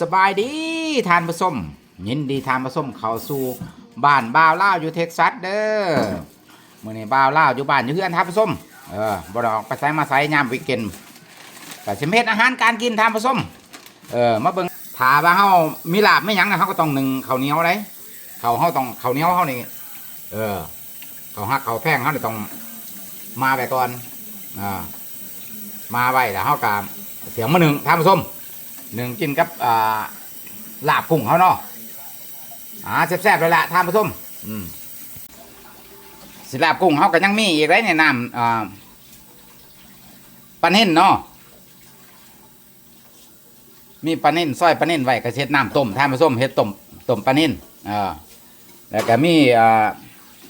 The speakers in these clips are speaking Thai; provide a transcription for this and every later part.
สบายดีทานผสมยินดีทานผสมเขาสู่บ้านบ่าวล่าอยู่เท็กซัสเด้อมื้อนี้บ่าวล่าอยู่บ้านอยู่เฮือนทานผสมเออบ่ดอกไปไสมาไสยามวีกเกนด์ก็สิเฮ็ดอาหารการกินทานผสมเออมาเบิ่งถาว่าเฮามีลาบไม่ยั้งนะเฮาก็ต้องหนึ่งข้าวเหนียวได้ข้าวเฮาต้องข้าวเหนียวเฮานี่เออข้าวฮักข้าวแพงเฮานี่ต้องมาไปก่อนอ่ามาไว้แล้วเฮาก็เสียงมาหนึ่งทานผสม หนึ่งกินกับอ่าลาบกุ้งเขาเนาะอ่าแซ่บๆเลยละท่านผู้ชมอืมสิลาบกุ้งเขาก็ยังมีอีกไรในน้ำอ่าปลาเน่นเนาะมีปลาเน่นซอยปลาเน่นไว้กระเช็ดน้ำต้มท่านผู้ชมเฮ็ดต้มต้มปลาเน่นอ่าแล้วก็มีอ่า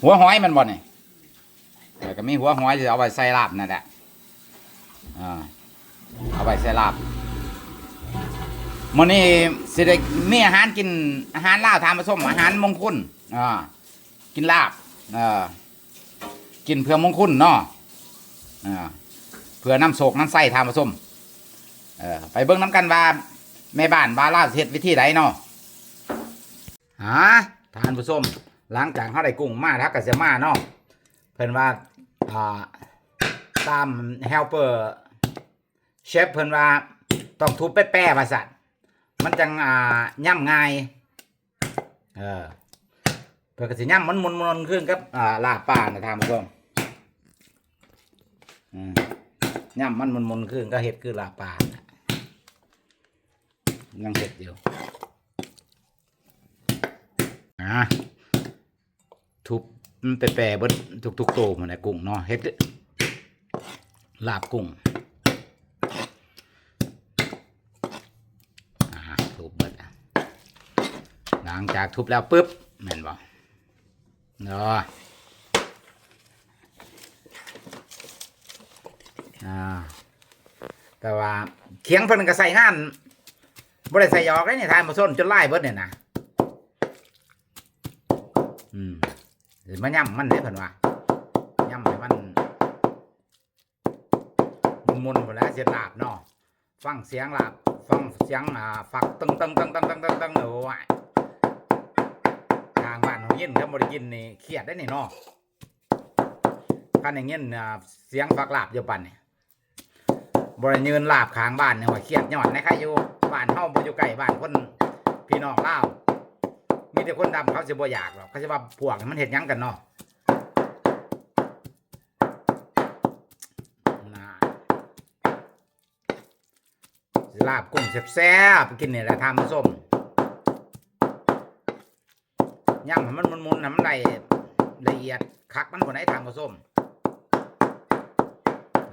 หัวหอยมันบ่เนี่ยแล้วก็มีหัวหอยจะเอาไว้ใส่ลาบนั่นแหละอ่าเอาไว้ใส่ลาบ มื้อนี้สิได้มีอาหารกินอาหารลาวทานผสมอาหารมงคลอ่ากินลาบอ่ากินเพื่อมงคลเนาะอ่าเพื่อน้ำโศกน้ำไส้ทานผสมเออไปเบิ่งน้ำกันว่าแม่บ้านบาลาเฮ็ดวิธีใดเนาะหาทานผู้ชมหลังจากเฮาได้กุ้งมาทักก็สิมาเนาะเพิ่นว่าอ่าตามเฮลเปอร์เชฟเพิ่นว่าต้องทุบแป้ๆว่าซั่น มันจังอ่าย่ำง่ายเออเพื่อกสิย่ำมันมุนมุนขึ้นกับอ่าลาป่านะทานผู้ชมอืมย่ำมันมุนมุนขึ้นก็เห็ดคือลาป่านะยังเห็ดอยู่อ่าทุบมันไปแปรเบิดทุกๆโตมันนะกุ้งเนาะเห็ดลาบกุ้ง อ่าทุบเบิดอะห ลังจากทุบแล้วปุ๊บแม่นบ่เนาะอ่าแต่ว่าเคียงเพิ่นก็ใส่งานบ่ได้ใส่ยอกเลยนี่ทานมาส้นจนไล่เบิดเนี่ยนะอืมสิมาย่ำมันเด้เพิ่นว่าย่ำให้มันมุนๆหมดแล้วเสียลาบเนาะฟังเสียงหลับฟังเสียงอ่าฝักตึงตึงตึงตึงตึงตึงตึงโอ้ย ยินถ้าบริยินนี่เครียดได้นี่เนาะคันอย่างเงี้ยเสียงฝักหลาบอยู่ปันนี่บริยืนหลาบขางบ้านเนี่ยว่าเครียดยอนนะครับอยู่บ้านเฮาบ่อยู่ใกล้บ้านคนพี่น้องเล่ามีแต่คนดำเขาสิบ่อยากหรอกเขาจะว่าพวกมันเห็นยังกันเนาะลาบกุ้งแซ่บๆกินเนี่ยแหละทำส้ม ย่ำให้มันมุนๆนะมันได้ละเอียดคักมันคนไหนทำกับส้ม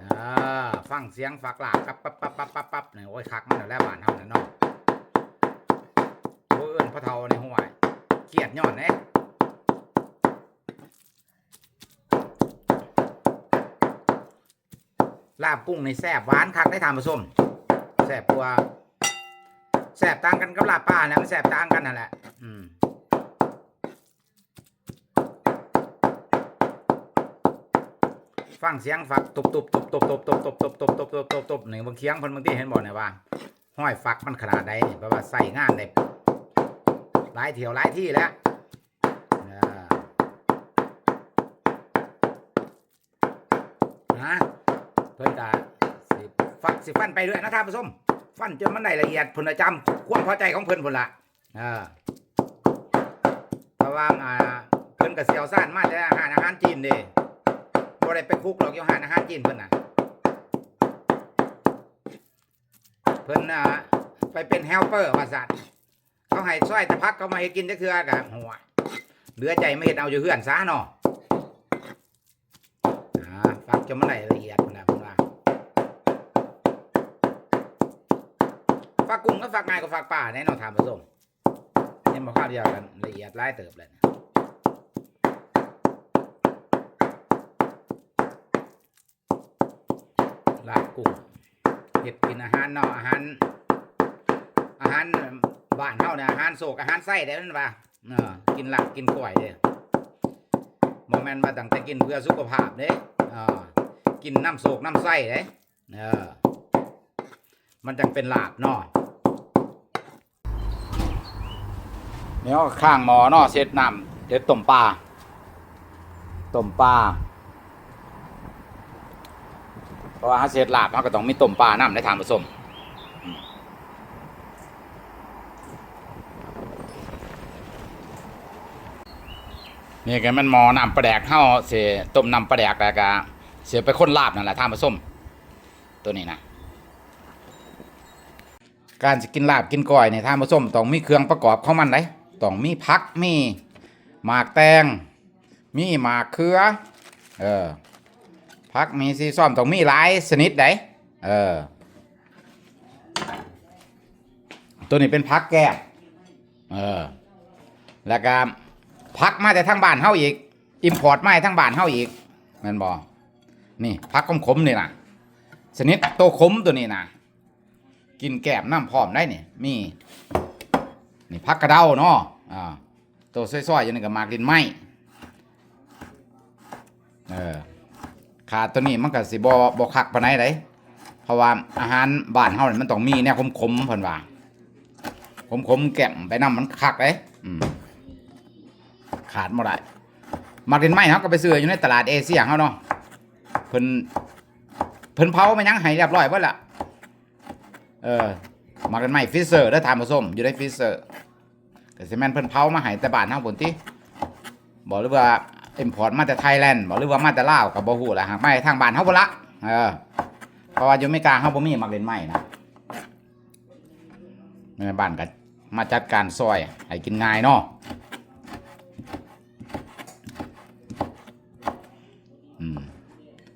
อ่าฟังเสียงฝักหลาบปั๊บปั๊บปั๊บปั๊บปั๊บปั๊บเนี่ยโอ้ยคักมันแล้วบ้านเฮาน่ะเนาะโอ้ยเอิ้นพ่อเฒ่าในห้วยเครียดย้อนเด้ลาบกุ้งในแซ่บหวานคักได้ทำกับส้มแสบกว่าแสบต่างกันกับลาบป้านะมันแสบต่างกันนั่นแหละ อืม ฟังเสียงฝักตบตบตบตบตบตบตบตบตบตบตบตบตบหนึ่งบางเคียงเพิ่นบางที่เห็นบ่เนี่ยว่าห้อยฝักมันขนาดใดนี่แปลว่าใส่งานได้หลายเที่ยวหลายที่แล้วนะเพิ่นกะสิฟักสิฟันไปด้วยนะท่านผู้ชมฟันจนมันได้ละเอียดผลจำความพอใจของเพิ่นพุ่นละอ่าเพราะว่าอ่าเพิ่นก็เสียวซ่านมาแต่อาหารอาหารจีนเด้ บ่ได้ไปคุกหรอกอยู่หารอาหารจีนเพิ่นน่ะเพิ่นอ่าไปเป็นเฮลเปอร์ว่าซั่นเขาให้ซอยตะพักเขามาให้กินจักเทื่อกะหัวเหลือใจไม่เฮ็ดเอาอยู่เฮือนซะเนาะอ่าฟักจนมันได้ละเอียดนะเพิ่นว่าฝากกุ้งก็ฝากง่ายก็ฝากป่าแน่นอนทานผสมเนี่ยมาข้าวเดียวกันละเอียดไล่เติบเลยนะ ลาบกุ้งเห็ดกินอาหารเนาะอาหาร อาหารบ้านเฮาเนี่ยอาหารโศกอาหารไส้ได้นั่นปะเออกินหลาบกินกล้วยเด้โมแมนมาตั้งแต่กินเพื่อสุขภาพเด้เออกินน้ำโศกน้ำไส้เด้เออมันจังเป็นลาบเนาะนี่เอาข้างหมอเนาะเสร็จน้ำเด็ดต้มปลาต้มปลาเพ ราะว่าถ้าเสร็จลาบมันก็ต้องมีต้มปลาน้ำในทางผสมมนี่กันมันหมอน้ำปลาแดกเข้าเสียต้มน้ำปลาแดกแล้วก็เสียไปข้นลาบนั่นแหละทางผสมตัวนี้นะการจะกินลาบกินก้อยในทานผู้ชมต้องมีเครื่องประกอบของมันเลยต้องมีพักมีหมากแตง มีหมากเขือ เออ พักมีซีซ่อมต้องมีหลายชนิดไดเออ ตัวนี้เป็นพักแก้มเออ แล้วก็พักมาแต่ทางบ้านเฮาอีก อิมพอร์ตมาให้ทางบ้านเฮาอีกแมันบอนี่พักขมๆนี่นะชนิดโตขมตัวนี้นะกินแกบน้ำพร้อมได้เนี่ยมีนี่พักกระเด้าเนาะอ่าตัวซอยๆอย่างนี้ก็มากินไหมเออ ขาดตัวนี้มันก็สิบ่บ่คักปานใดเลยเพราะว่าอาหารบ้านเฮานี่มันต้องมีแนวขมๆเพิ่นว่าขมๆแก้มไปน้ำมันคักเลยขาดบ่ได้มากินไหมเฮาก็ไปซื้ออยู่ในตลาดเอเชียเฮาเนาะเพิ่นเพิ่นเผามายังให้เรียบร้อยเบิดละเออมากันใหม่ฟิเซอร์ได้ทานผสมอยู่ในฟิเซอร์แต่ซีแมนเพิ่นเผามาให้แต่บ้านเฮาบนที่บอกหรือว่า อิมพอร์ตมาแต่ไทยแลนด์บอกหรือว่ามาแต่ลาวกับบ่ฮู้ล่ะหากไม่ทางบ้านเฮาบ่ละเออเพราะว่าอยู่อเมริกาเฮาบ่มีมักเล่นใหม่นะแม่บ้านก็มาจัดการซอยให้กินง่ายเนาะ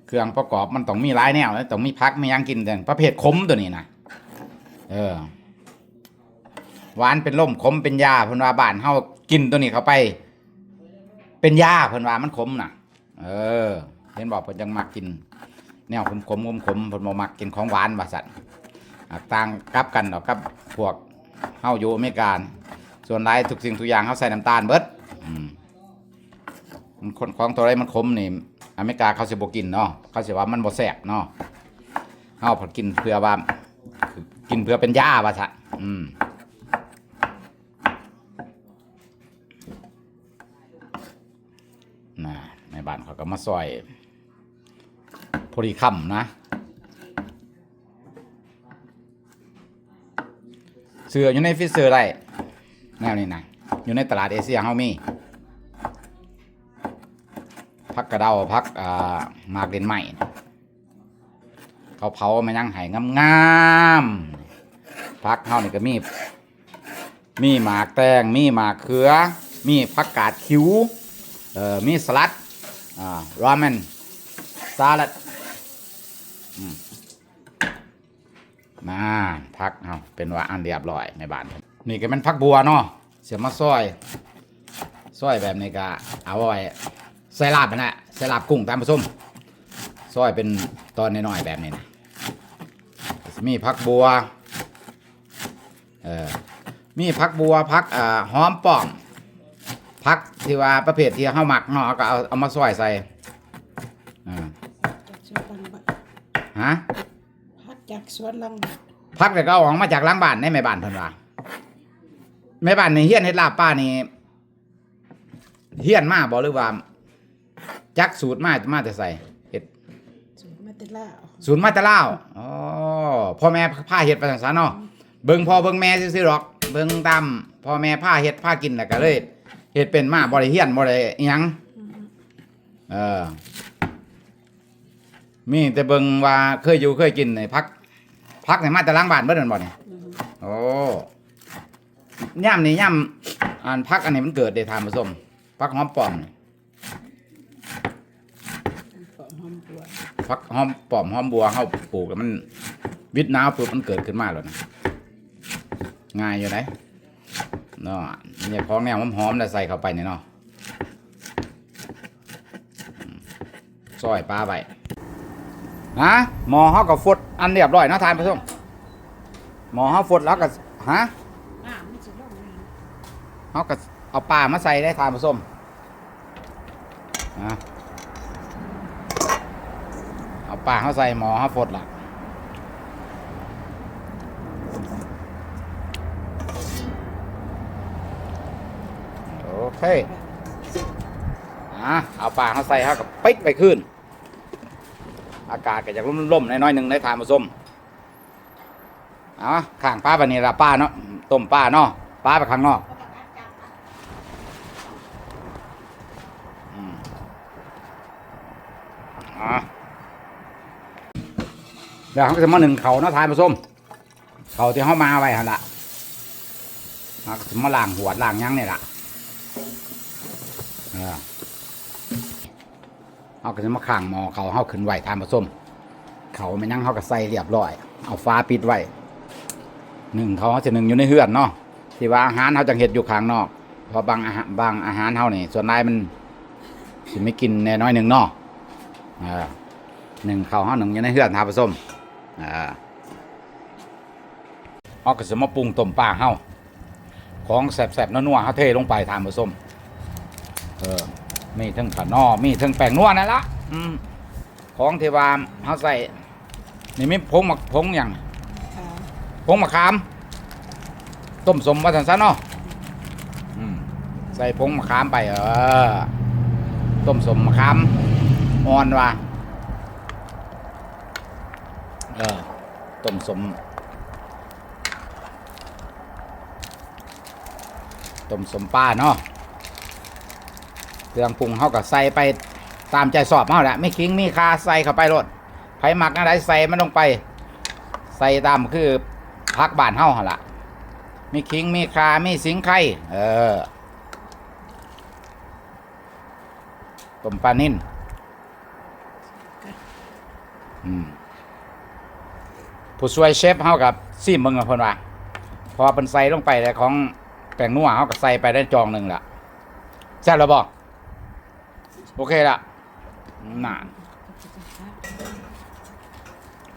เครื่องประกอบมันต้องมีหลายแนวนะต้องมีพักมียังกินแต่ประเภทขมตัวนี้นะเออ หวานเป็นล่มขมเป็นยาพนว่าบ้านเฮากินตัวนี้เข้าไป เป็นยาเพิ่นว่ามันขมน่ะ เออ เห็นบอกเพิ่นจังมักกิน แนวขมขมขมขมเพิ่นบ่มักกินของหวานว่าซั่นต่างกับกันดอกกับพวกเฮาอยู่อเมริกาส่วนหลายทุกสิ่งทุกอย่างเฮาใส่น้ำตาลเบิดอืมมันคนของตัวใดมันขมนี่อเมริกาเขาสิบ่กินเนาะเขาสิว่ามันบ่แซ่บเนาะเฮาพอกินเพื่อว่ากินเพื่อเป็นยาว่าซะอืมน่ะในบ้าน เขาก็มาซอยพอดีค่ำนะ เสืออยู่ในฟิเซอร์ได้แนวนี้นะอยู่ในตลาดเอเชียเฮามีพักกระเดาพักอ่าหมากเด่นใหม่ เขาเผามายังไห้งามๆพักเฮานี่ก็มีมีหมากแตงมีหมากเขือ มีผักกาดคิ้วเอ่อมีสลัด ราเมนสลัดมาพักเฮาเป็นว่าอันเรียบร้อยในบ้าน นี่ก็เป็นพักบัวเนาะเสียมาซอยซอยแบบนี้ก็เอาไว้ใส่ลาบนั่นะใส่ลาบกุ้งตามผสมซอยเป็นตอนน้อยๆแบบนี้นะมีผักบัวเออมีผักบัวผักอ่าหอมป้อมผักที่ว่าประเภทที่เฮาหมักเนาะก็เอาเอามาซอยใส่ ฮะพักจากสวนลังบัดผักแต่ก็เอาออกมาจากหล้างบ้านในแม่บ้านเพิ่นว่าแม่บ้านในเฮียนเฮ็ดลาบป้านี่เฮียนมาบ่หรือว่าจักสูตรมามาแต่ใส่เฮ็ดสวนมาแติล่าวศูนย์มาแตะลาวอ๋อพ่อแม่พาเฮ็ดไปทางสารเนาะเบิ่งพ่อเบิ่งแม่ซื่อๆหรอก เบิ่งตามพ่อแม่พาเฮ็ดพากินแล้วก็เลยเฮ็ดเป็นมาบ่ได้เฮียนบ่ได้อิหยังเออ มีแต่เบิ่งว่าเคยอยู่เคยกินในพักพักในมาแต่ล้างบ้านเบิดนั่นบ่นี่โอ้ย่ำนี่ย่ำอันพักอันนี้มันเกิดได้ทานผสมพักหอมปอมนี่หอมหอมบัวพักหอมปอมหอมบัวเฮาปลูกแล้วมัน วิดน้ำปุ๊บมันเกิดขึ้นมาแล้วนะง่ายอยู่ไหนเนาะเนี่ยของแนวหอมๆแล้วใส่เข้าไปเนี่ยเนาะอืมซอยปลาไป ฮะหมอเฮาก็ฟดอันเรียบร้อยนาะทานผสมหมอเฮาฟดแล้วก็ฮะน้ำไม่สิลงน้เฮาก็เอาปลามาใส่ได้ทานผสมฮะเอาปลาเฮาใส่หมอเฮาฟดล่ะำเคอะเอาปลาเขาใส่เขากับปิดไปขึ้น อากาศก็จะร่มๆน้อยๆหนึ่งได้ทานผสมเอาข้างป้าบันนี้ละป้าเนาะต้มป้าเนาะป้าไปข้างนอกอืมอะเดี๋ยวเขาจะมาหนึ่งเขาเนาะทานผสมเขาที่เขามาไว้หั่นละเขาจะมาล้างหัวล้างยังเนี่ยล่ะเออ เขาก็จะมาข้างหมอเขาเขาขึ้นไหวทานผสมเขาไม่นั่งเขาก็ใส่เรียบร้อย เอาฟ้าปิดไว้หนึ่งเขาจะหนึ่งอยู่ในเฮือนเนาะที่ว่าอาหารเขาจังเห็ดอยู่ข้างนอกเพราะบางอาหารบางอาหารเขานี่ส่วนนายมันสิไม่กินแน่น้อยหนึ่งเนาะหนึ่งเขาเขาหนึ่งอยู่ในเฮือนทานผสมอ่าเอาก็จะมาปรุงต้มปลาเฮาของแสบๆนัวๆเขาเทลงไปทานผสมเออ มีทั้งขานอมีทั้งแป้งนัวนั่นละอืมของเทวามเขาใส่ นี่มีผงมะผงอย่างค่ะผงมะขาม ต้มสมวัฒนซะเนาะอืมใส่ผงมะขามไป เออ ต้มสมมะขามอ่อนว่ะเออ ต้มสม ต้มสมป้าเนาะ เครื่องปรุงเขาก็ใส่ไปตามใจสอบเขาแหละไม่คิงมีคาใส่เข้าไปรดไผ่หมักอะไรใส่มันลงไป ใส่ตามคือพักบานเฮาหละมีคิงมีคามีสิงไข่เออต้มปลานิ่นผู้ช่วยเชฟเฮากับซีมึงกับเพิ่นว่าพอเป็นใส่ลงไปแต่ของแป้งนัวเฮาก็ใส่ไปได้จองหนึ่งละแซ่บแล้วบ่ โอเคละนาน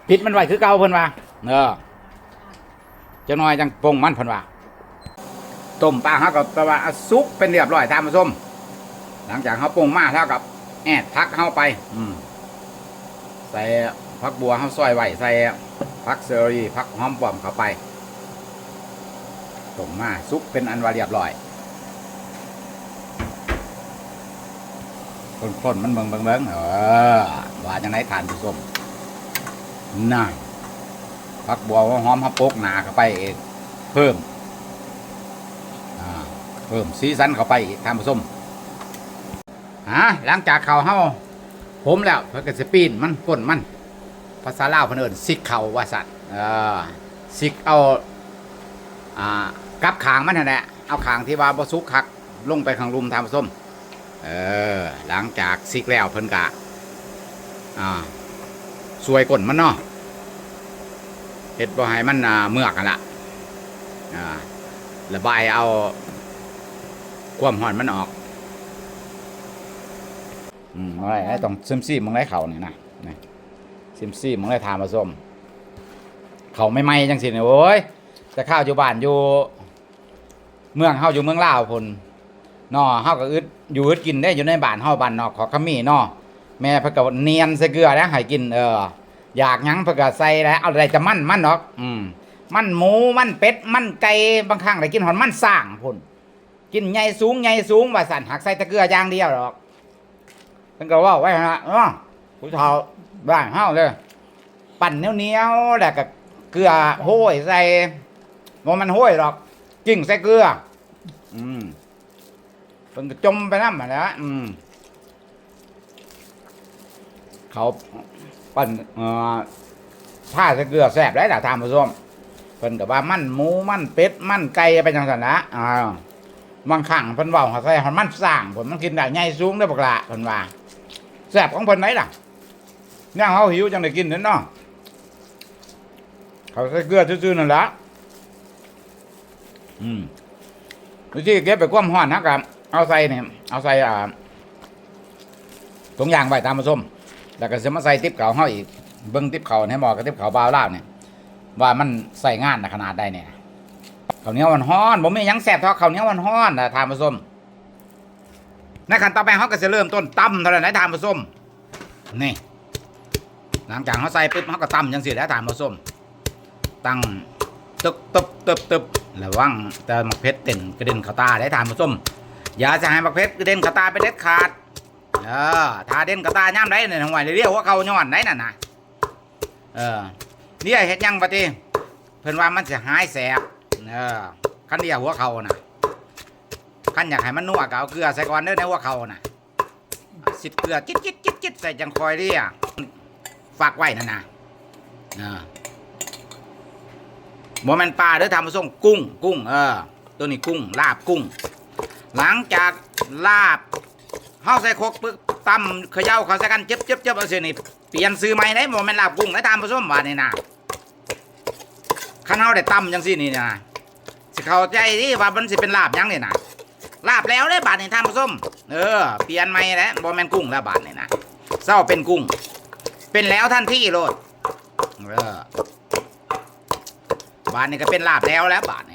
ปิดมันไว้คือเก่าเพิ่นว่าเออจะน้อยจังปงมันเพิ่นว่าต้มปลาเฮาก็แปลว่าเอาซุปเป็นเรียบร้อยตามผสมหลังจากเฮาปรุงมาแล้วกับ แอดพักเฮาไป อืมใส่ผักบัวเฮาซอยไว้ใส่ผักเซอรี่ผักหอมปอมเข้าไปต้มมาซุปเป็นอันว่าเรียบร้อย คนๆมันเบิ่งเบิ่งเบิ่งเออว่าจังไดทานผู้ชมน่าผักบัวหอมฮับปกหนาเข้าไปอีกเพิ่มเพิ่มสีสันเข้าไปทานผู้ชมฮะหลังจากเขาเฮาผมแล้วเพิ่นก็สิปีนมันก้นมัน ภาษาลาวเพิ่นเอิ้นซิกเขาว่าสัตว์เออซิกเอาอ่ากับขางมันนั่นแหละเอาขางที่ว่าบ่สุกคักลงไปข้างลุมทานผู้ชม เออ หลังจากซิกแล้วเพิ่นกะ อ่าสวยก้นมันเนาะเฮ็ดบ่ให้มันอ่าเมือกกันละอ่าระบายเอาความร้อนมันออก อืมอะไรไอ้ต้องซิมซี่มึงได้เขานี่นะนี่ซิมซี่มึงได้ทานผสมเขาไม่ไหมจังสิเนี่ยโอ้ยแต่ข้าวอยู่บ้านอยู่ เมืองเฮาอยู่เมืองลาวพุ่น นอเฮาก็อึดอยู่อึดกินได้อยู่ในบ้านเฮาบ้านนอกขอขมีนอแม่เพิ่นก็เนียนใส่เกลือแล้วให้กินเออ อยากหยังเพิ่นก็ใส่แล้วเอาอะไรจะมันมันดอก อืมมันหมูมันเป็ดมันไก่บางครั้งได้กินหอนมันสร้างพุ่นกินใหญ่สูงใหญ่สูงว่าสั่นหักใส่ตะเกลืออย่างเดียวดอกเพิ่นก็ว่าไว้ฮะเนาะผู้เฒ่าบ้านเฮาเลยปั่นเหนียวๆแล้วก็เกลือโห้ยใส่บ่มันโห้ยดอก กิ้งใส่เกลือ อืม เพิ่นก็จมไปน้ำมาแล้วอืมเขาปั่นเอ่อผ้าใส่เกลือแสบได้แต่ทานผู้ชมเพิ่นกับว่ามันหมูมันเป็ดมันไก่ไปจังสันนะอ่าบางครั้งเพิ่นเว้าเขาใส่หอนมันสร้างผลมันกินได้ใหญ่สูงได้อบักละเพิ่นว่าแสบของเพิ่นไหนล่ะย่างเฮาหิวจังได้กินนั่นเนาะเขาใส่เกลือซื่อๆนั่นละอืมวิธีเก็บไปความร้อนนะครับ เอาใส่เนี่ยเอาใส่อ่าถุงยางไว้ตามผสมแล้วก็จะมาใส่ติ๊บเขาเฮาอีกเบิ้งติ๊บเขาให้หมอกับติ๊บเขาบาวลาวเนี่ยว่ามันใส่งานนะขนาดใดเนี่ยข้าวเหนียวมันฮ้อนผมมียังแสบเท่าข้าวเหนียวมันฮ้อนนะทานผสมในขั้นต่อไปเขาก็จะเริ่มต้นตำเท่านั้นทานผสมนี่ หลังจากเขาใส่ปุ๊บเขาก็ตำจังสิแล้วทานผสมตั้งตึบตึบตึบตึบระวังแต่หมักเพชรเต้นกระเด็นข้าวตาได้ทานผู้ม อย่าจะให้บักเพชรเด่นกระตาไปเด็ดขาดเออถ้าเด่นกระตาย่ำได้เนี่ยห่วยเรียกว่าเขาย้อนได้น่ะนะเออเนี่ยเฮ็ดยังปะติเพิ่นว่ามันจะหายแสบเออคันเดียวหัวเขาน่ะคันอยากให้มันนัวก็เอาเกลือใส่ก่อนเด้อในหัวเขาน่ะสิเกลือจิตจิตจิตจิตใส่จังคอยเรียฝากไว้นั่นน่ะเออบ่แม่นปลาเด้อทำมาส่งกุ้ง กุ้ง เออ ตัวนี้กุ้งลาบกุ้ง หลังจากลาบเฮาใส่คกปึ๊กตำเขย่าเขาใส่กันเจ็บเจ็บเจ็บเอาเสียนี่เปลี่ยนซื้อใหม่ได้บ่แม่นลาบกุ้งได้ตามผสมบาดนี่นะคันเฮาได้ตำจังซี่นี่นะสิเข้าใจดิว่ามันสิเป็นลาบยังนี่นะลาบแล้วได้บาดนี่ทามผสมเออเปลี่ยนใหม่แล้วบ่แม่นกุ้งแล้วบาดนี่นะเศร้าเป็นกุ้ง เป็นแล้วทันทีโลดเออบาดนี่ก็เป็นลาบแล้วแล้วบาดนี่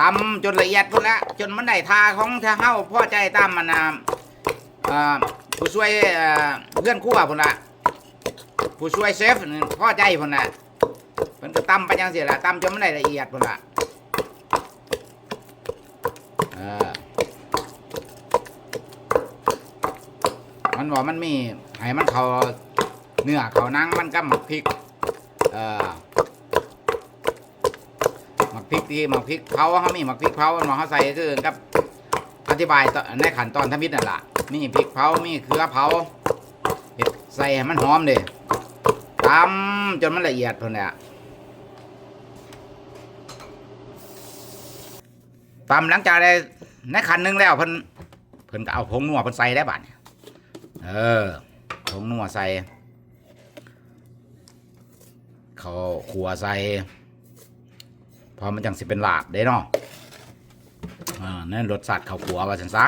ตำจนละเอียดพุ่นละจนมันได้ทาของทาเฮาพ่อใจตำมันนะผู้ช่วยเพื่อนคู่พุ่นละผู้ช่วยเชฟนี่พ่อใจพุ่นละเพิ่นก็ตำไปจังซี่ล่ะตำจนมันได้ละเอียดพุ่นละมันบอกมันมีให้มันเขาเนื้อเขานังมันก็หมักพริก เออ มักพริกที่หมักพริกเผาเขามีหมักพริกเผาหมอเขาใส่คือกับอธิบายตอนในขั้นตอนทำมิตนั่นแหละมีพริกเผามีเกลือเผาเฮ็ดใส่ให้มันหอมเด้ตำจนมันละเอียดพุ่นแหละตำหลังจากได้ในขันหนึงแล้วเพิ่นเพิ่นก็เอาผงนัวเพิ่นใส่ได้บัดเนี่ยเออผงนัวใส่เขาวขัวใส่ พอมันจังสิเป็นลาบเด้เนาะอ่านั่นรสชาติข้าวขัวว่าสันซะ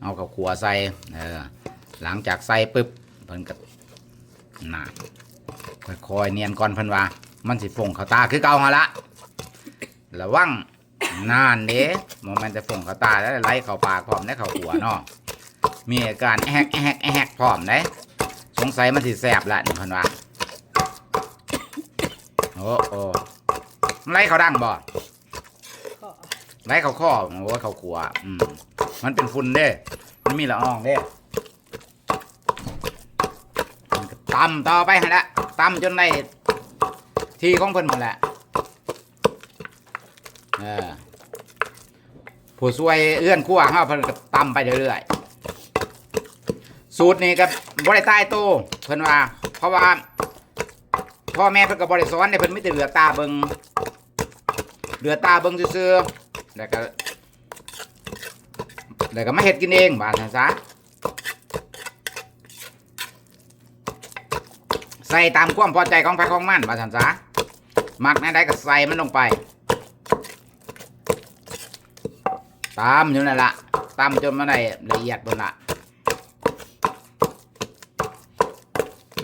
เอาข้าวขัวใส่เออหลังจากใส่ปุ๊บเพิ่นก็น่าค่อยๆเนียนก่อนเพิ่นว่า มันสิฟงเข้าตาคือเก่าหาละระวังนานเด้โมเมนต์จะฟงเข้าตาแล้วไหลเข้าปากพร้อมได้ข้าวขัวเนาะมีอาการแอกแอกแอกพร้อมได้สงสัยมันสิแสบละนี่เพิ่นว่าโอ้โอ้ ไหลเขาดังบ่ก็ไล่เขาข้อโอ้ยเขาขัวอืมมันเป็นฝุ่นเด้ มันมีละอองเด้มันก็ตำต่อไปฮะละตำจนได้ที่ของเพิ่นหมดแหละเออผู้ช่วยเอื้อนขั้วเฮาเพิ่นก็ตำไปเรื่อยๆสูตรนี้ก็บ่ได้ใต้โตวเพิ่นว่า เพราะว่าพ่อแม่เพิ่นก็บ่ได้สอนเนี่ยเพิ่นมีแต่เหลือตาเบิง เหลือตาเบิ้งซื่อๆแล้วก็แล้วก็มาเฮ็ดกินเองบานั้นซะใส่ตามความพอใจของใครของมันบานซะมักแน่ได้ก็ใส่มันลงไป ตามอยู่นั่นละตามจนมันได้ละเอียดบนละ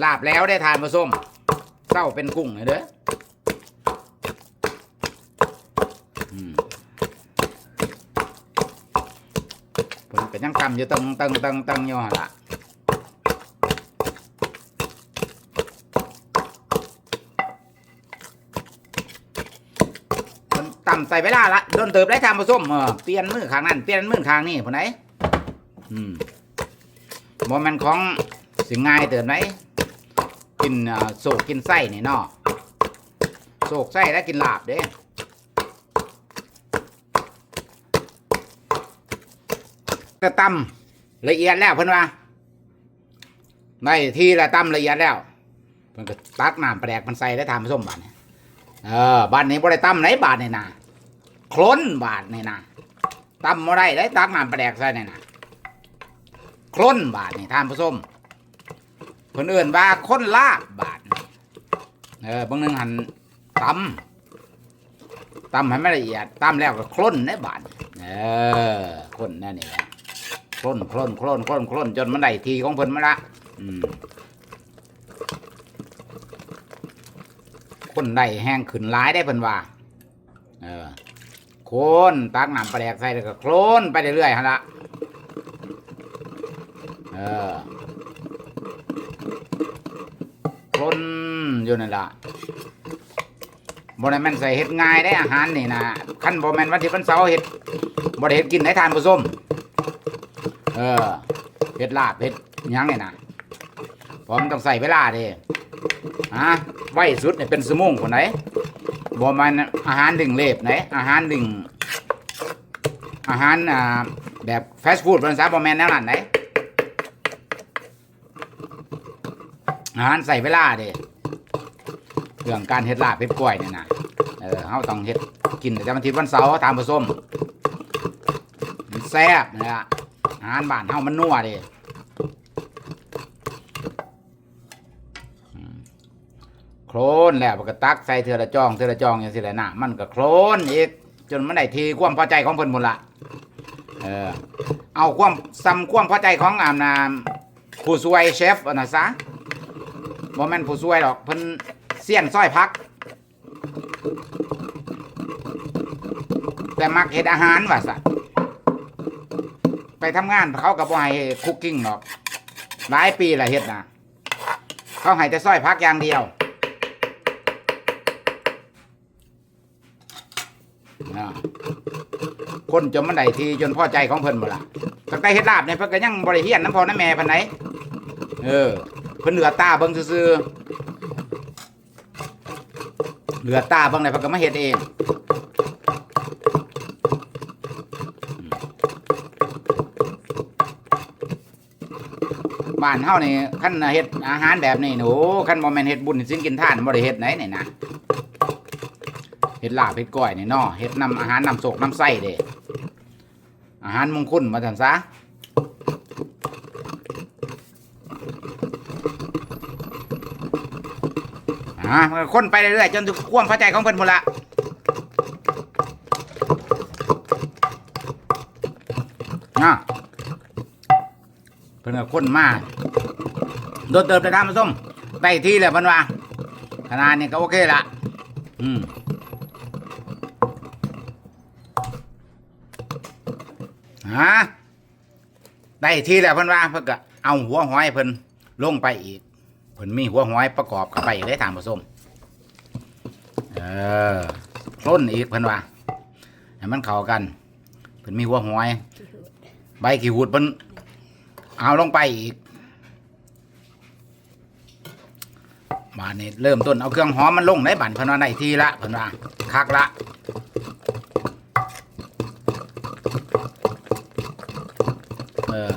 ลาบแล้วได้ทานผสมเศร้าเป็นกุ้งเลยเด้อม เพิ่นก็ ยังกำอยู่ตึงตึงตึงตึงอยู่ล่ะเพิ่นต่ำใส่เวลาละโดนเติบได้ทำผสมเออเปลี่ยนมือข้างนั้นเปลี่ยนมือข้างนี้ผู้ไหนอืมบ่แม่นของสิง่ายเติบไหนกินโศกกินไส้นี่เนาะโศกไส้แล้วกินลาบเด้ ก็ตำละเอียดแล้วเพิ่นว่าในที่ละตำละเอียดแล้วเพิ่นก็ตักน้ำแปลกมันใส่ได้ทำส้มบาทเนี่ยเออบ้านนี้บ่ได้ตำไหนบาทนี่นะคล้นบาทนี่นะตำบ่ได้ได้ตักน้ำแปลกใส่นี่นะคล้นบาทนี่ทานผสมเพิ่นเอื่นว่าค้นลาบบาทนี่เออบางนึงหันตำตำให้ไม่ละเอียดตำแล้วก็คล้นได้บาทเออคนนั่นนี่ คล้นคล้นคล้นคล้นคล้นจนมันได้ทีของเพิ่นมาละอืมคนได้แห้งขึ้นร้ายได้เพิ่นว่า เออโคนตักน้ำปลาแดกใส่แล้วก็โคลนไปเรื่อยๆฮะละเออโคลนอยู่นั่นละบ่ได้แมนใส่เฮ็ดง่ายได้อาหารนี่นะคันบ่แมนวันที่วันเสาร์เฮ็ดบ่ได้เฮ็ดกินให้ทานผู้ชม เออเฮ็ดลาบเฮ็ดยังนี่นะเพราะมันต้องใส่เวลาด้ฮะไว้สุดเนี่เป็นชั่วงคนไหนบ่แม่นอาหารดึงเล็บไหนอาหารดึงอาหารอ่าแบบฟาสต์ฟู้ดภาษาบ่แมนแนวนั้นไหนอาหารใส่เวลาเด้เรื่องการเฮ็ดลาบเฮ็ดกล้วยเนี่ยนะเออเฮาต้องเฮ็ดกินแต่วันอาทิตย์วันเสาร์ตามผสมแซ่บนะฮะ อาหารบ้านเฮามันนัวเด้อืมโคลนแล้วก็ตักใส่เทือละจองเทือละจองอย่างสิแหละนะมันก็โคลนอีกจนมันได้ทีความพอใจของเพิ่นหมดละเออเอาความซ้ำความพอใจของอามนามผู้ช่วยเชฟอนะซะบ่แม่นผู้ช่วยดอกเพิ่นเสี้ยนซ้อยพัก แต่มักเฮ็ดอาหารว่าซะ ไปทำงานเขาก็บ่ให้คุกกิ้งดอก หลายปีละเฮ็ดนะเขาให้แต่ซ้อยพักอย่างเดียวอ่าคนจนมันได้ทีจนพอใจของเพิ่นหมดละตั้งแต่เฮ็ดลาบเนี่ยเพิ่นก็ยังบริเฮียนน้ำพอน้ำแม่เพิ่นไหนเออเพิ่นเหลือตาเบิ่งซื่อๆเหลือตาเบิ่งได้เพิ่นก็มาเฮ็ดเอง บ้านเฮานี่คันเฮ็ดอาหารแบบนี้หนูคันบ่แม่นเฮ็ดบุญสิ้นกินท่านบ่ได้เฮ็ดไหนนี่นะเห็ดลาบเห็ดก้อยนี่เนาะเห็ดนำอาหารนำโศกนำไส้เด้อาหารมงคลมาทันซะอ่าคนไปเรื่อยๆจนถึงความพอใจของเพิ่นหมดละอะเพิ่นก็คนมาก โดนเติบได้ทำมาส้มได้ที่แล้วเพิ่นว่าขนาดนี้ก็โอเคละอืมฮะได้ทีแล้วเพิ่นว่าเพิ่นก็เอาหัวหอยเพิ่นลงไปอีกเพิ่นมีหัวหอยประกอบเข้าไปเลยทางผสมเออคล้นอีกเพิ่นว่าให้มันเข้ากันเพิ่นมีหัวหอย ใบขี้หูดเพิ่นเอาลงไปอีก มาเนี่เริ่มต้นเอาเครื่องหอมมันลงในบั่นเพิ่นว่าได้ทีละเพิ่นว่าคักละเออ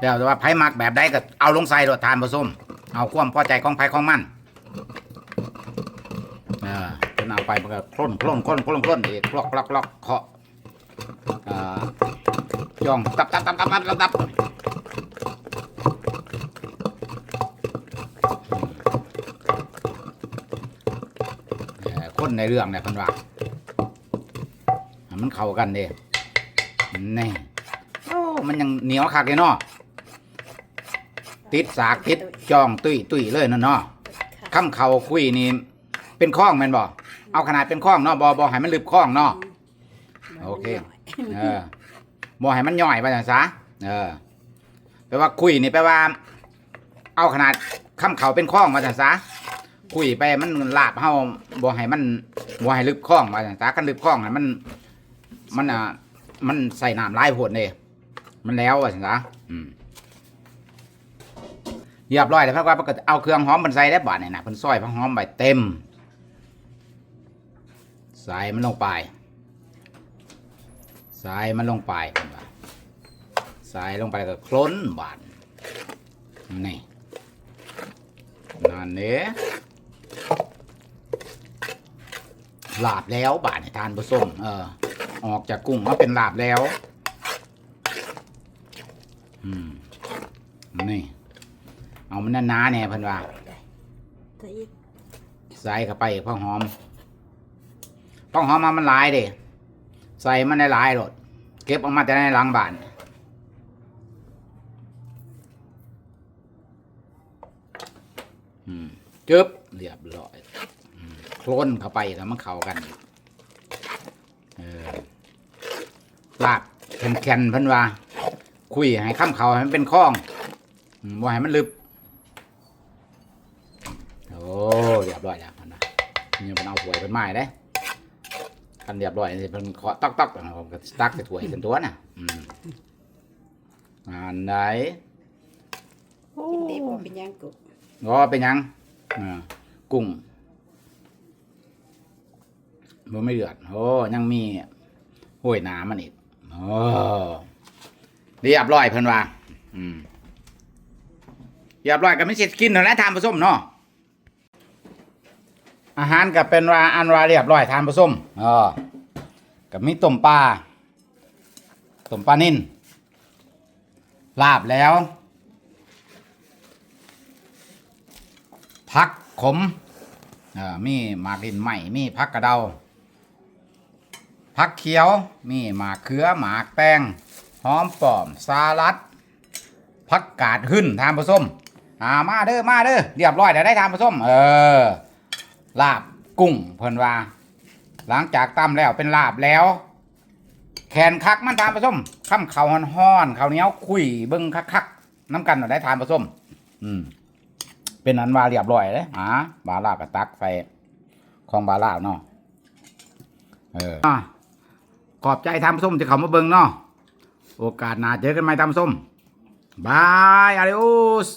แล้วแต่ว่าไผ่มักแบบใดก็เอาลงใส่รถทานผสมเอาความพอใจของไผ่ของมันเออจนเอาไปมันก็คล้นคล้นคล้นคล้นคล้นอีกคลอกคลอกคลอกเคาะอ่อจ้องตับตับตับตับตับตับตับเอ่อคน ในเรื่องเนี่ยเพันว่าให้มันเข้ากันเด้นี่โอ้มันยังเหนียวคักเลยเนาะติดสากติดจองตุ้ยตุ้ยเลยนั่นเนาะข้ามเขาคุยนี่เป็นข้องแม่นบ่เอาขนาดเป็นข้องเนาะบ่บ่ให้มันลึกข้องเนาะโอเคเออบ่ให้มันย่อยไปจังซะเออแปลว่าคุยนี่แปลว่า เอาขนาดข้ามเขาเป็นข้องมาจังซะ คุยไปมันลาบเฮาบ่ให้มันบ่ให้ลึกข้องมาจังซะคันลึกข้องน่ะมัน มันอะมันใส่น้ำลายโผดเลยมันแล้วอะสินะอืมเรียบร้อยแล้วพักว่าปกติเอาเครื่องหอมมันใส่ได้บาทเนี่ยนะเพิ่นซอยพักหอมใบเต็ม ใส่มันลงไป ใส่มันลงไปใส่ลงไปก็คล้นบาทนี่นั่นเน้ ลาบแล้วบาทเนี่ยทานผสมเออ ออกจากกุ้งมาเป็นลาบแล้ว อืมนี่ เอามันหนาๆแน่เพิ่นว่าใส่กใส่เข้าไปผักหอมผักหอมมามันหลายเด้ใส่มันได้หลายโลดเก็บออกมาแต่ในหลังบ้านอืมจึบ เรียบร้อยอืมโคลนเข้าไปแล้วมันเข้ากันเออลาบแข็งๆเพิ่นว่า คุยให้ข้ามเขาให้มันเป็นคล้องอืมบ่ให้มันลึบโอ้เรียบร้อยแล้วเพิ่นว่านี่มันเอาหวยไปเป็นไม้ได้คันเรียบร้อยสิเพิ่นเคาะตอกตอกๆผมก็ตักใส่ถ้วยเป็นตัวน่ะอืมอันไหนกินได้บ่เป็นหยังกุก็เป็นหยังอ่า กุ้งมันไม่เดือดโอ้ยังมีห้วยน้ำมันอีกโอ้เรียบร้อยเพิ่นว่าอืมเรียบร้อยก็ไม่เสร็จกินเท่านั้นทานผสมเนาะอาหารก็เป็นว่าอันว่าเรียบร้อยทานผสมเออก็มีต้มปลาต้มปลานิ่นลาบแล้ว พักขม เอ่อมีหมากดินใหม่มีพักกระเดาพักเขียวมีหมากเขือหมากแตงหอมปอมสาลัดพักกาดขึ้นทานผสมอ่ามาเด้อมาเด้อเรียบร้อยแล้วได้ทานผสมเออลาบกุ้งเพิ่นว่า หลังจากตำแล้วเป็นลาบแล้ว แขนคักมันทานผสมข้ามเขาวฮ้อนๆข้าวเหนียวคุยเบิ่งคักๆน้ำกันน่ะได้ทานผสมอืม เป็นอันว่าเรียบร้อยเลยอ่าบาลากับตักไฟของบาลาเนาะเออขอบใจทำส้มที่เขามาเบิ่งเนาะโอกาสหน้าเจอกันใหม่ทำส้มบายอาริอุส